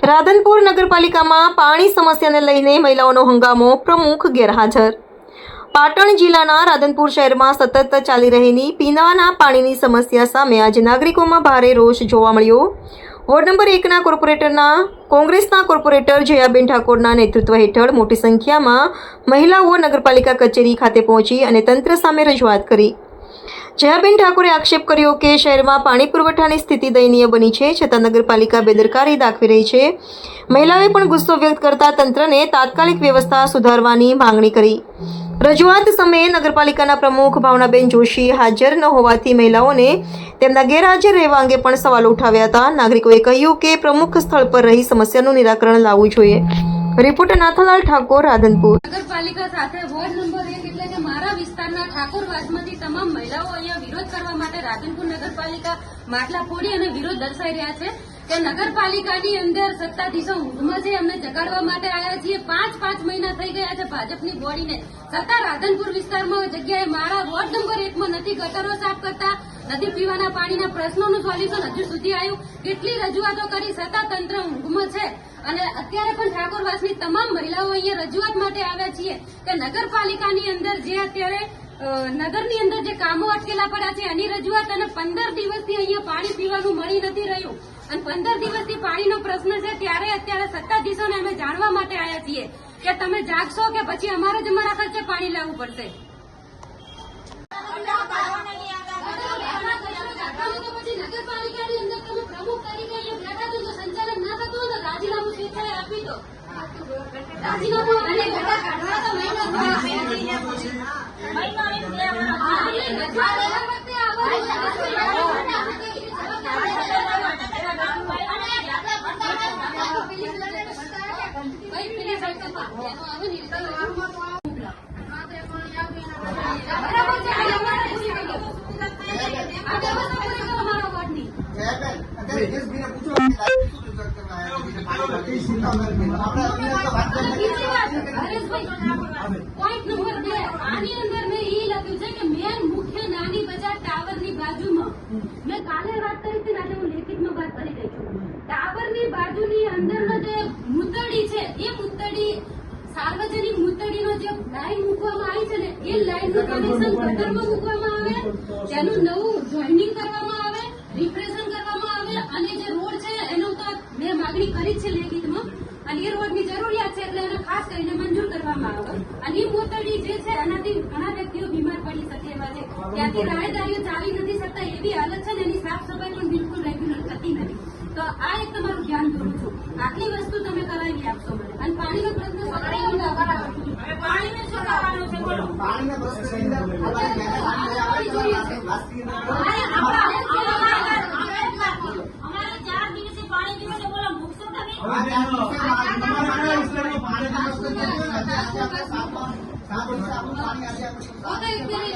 રાધનપુર નગરપાલિકામાં પાણી સમસ્યાને લઈને મહિલાઓનો હંગામો પ્રમુખ ગેરહાજર. પાટણ જિલ્લાના રાધનપુર શહેરમાં સતત ચાલી રહેલી પીવાના પાણીની સમસ્યા સામે આજે નાગરિકોમાં ભારે રોષ જોવા મળ્યો. વોર્ડ નંબર એકના કોર્પોરેટરના, કોંગ્રેસના કોર્પોરેટર જયાબેન ઠાકોરના નેતૃત્વ હેઠળ મોટી સંખ્યામાં મહિલાઓ નગરપાલિકા કચેરી ખાતે પહોંચી અને તંત્ર સામે રજૂઆત કરી. જયાબેન ઠાકોરે આક્ષેપ કર્યો કે શહેરમાં પાણી પુરવઠાની સ્થિતિ દયનીય બની છે, છતાં નગરપાલિકા બેદરકારી દાખવી રહી છે. મહિલાઓએ પણ ગુસ્સો વ્યક્ત કરતા તંત્રને તાત્કાલિક વ્યવસ્થા સુધારવાની માંગણી કરી. રજૂઆત સમયે નગરપાલિકાના પ્રમુખ ભાવનાબેન જોશી હાજર ન હોવાથી મહિલાઓને તેમના ગેરહાજર રહેવા અંગે પણ સવાલો ઉઠાવ્યા હતા. નાગરિકોએ કહ્યું કે પ્રમુખ સ્થળ પર રહી સમસ્યાનું નિરાકરણ લાવવું જોઈએ. રિપોર્ટર નાથાલાલ ઠાકોર, રાધનપુર. નગરપાલિકા સાથે વોર્ડ નંબર એક એટલે કે મારા વિસ્તારના ઠાકોરવાસમાંથી તમામ મહિલાઓ અહીંયા વિરોધ કરવા માટે રાધનપુર નગરપાલિકા માટલા ફોડી અને વિરોધ દર્શાવી રહ્યા છે કે નગરપાલિકાની અંદર સત્તાધીશો ઊંઘમાં છે અમને જગાડવા માટે આવ્યા છીએ. પાંચ પાંચ મહિના થઈ ગયા છે ભાજપની બોડીને. છતાં રાધનપુર વિસ્તારમાં જગ્યાએ મારા વોર્ડ નંબર એકમાં નથી ગટરો સાફ કરતા, નથી પીવાના પાણીના પ્રશ્નોનું સોલ્યુશન હજુ સુધી આવ્યું. કેટલી રજૂઆતો કરી છતાં તંત્ર ઊંઘમાં છે. અને અત્યારે પણ ઠાકોરવાસની તમામ મહિલાઓ અહીંયા રજૂઆત માટે આવ્યા છીએ કે નગરપાલિકાની અંદર જે અત્યારે નગરની અંદર જે કામો અટકેલા પડ્યા છે, એની રજૂઆત અને પંદર દિવસથી અહીંયા પાણી પીવાનું મળી નથી રહ્યું. અને પંદર દિવસથી પાણીનો પ્રશ્ન છે, ત્યારે અત્યારે સત્તાધીશોને અમે જાણવા માટે આવ્યા છીએ કે તમે જાગશો કે પછી અમારે જ અમારા ખર્ચે પાણી લાવવું પડશે તો પછી નગરપાલિકાની અંદર તમે પ્રમુખ તરીકે અહીંયા બેઠા છો તો સંચાલન ના થતું હોય તો રાજીનામું સ્વેચ્છાએ આપી દો રાજીનામું અને બેટા કાઢવા તો મહિના અમારા વોર્ડની અને બીજી વાત, હરેશભાઈ, પોઈન્ટ નંબર બે આની અંદર મેં ઈ લખ્યું છે કે મેન મુખ્ય નાની બજાર ટાવરની બાજુમાં મેં કાલે વાત કરી હતી આજે હું લેખિતમાં વાત કરી રહી છું. ટાવરની બાજુની અંદરનો જે મૂતડી છે એ મૂતડી સાર્વજનિક મૂતડીનો જે લાઈન મૂકવામાં આવી છે ને એ લાઈનનું કનેક્શન ગટરમાં મૂકવામાં આવે તેનું નવું જોઈનિંગ કરવામાં આવે કરી છે લેખિતમાં અને એ રોડની જરૂરિયાત છે એટલે એને ખાસ કરીને મંજૂર કરવામાં આવે. અને એ મોતડી જે છે એનાથી ઘણા વ્યક્તિઓ બીમાર પડી શકે એવા છે. ત્યાંથી રાહદારીઓ ચાલી નથી શકતા એવી હાલત છે ને એની સાફ સફાઈ પણ બિલકુલ રેગ્યુલર થતી નથી. તો આ એક તમારું ધ્યાન દોરું છું. આટલી વસ્તુ તમે કરાવી આપશો મને. અને પાણીનો પ્રશ્ન પાણીને શું કરવાનું છે બોલો. પાણીના પ્રશ્ન અમારે ચાર દિવસે પાણી પીવું છે બોલો મૂકશો તમે પાણી તો તો એક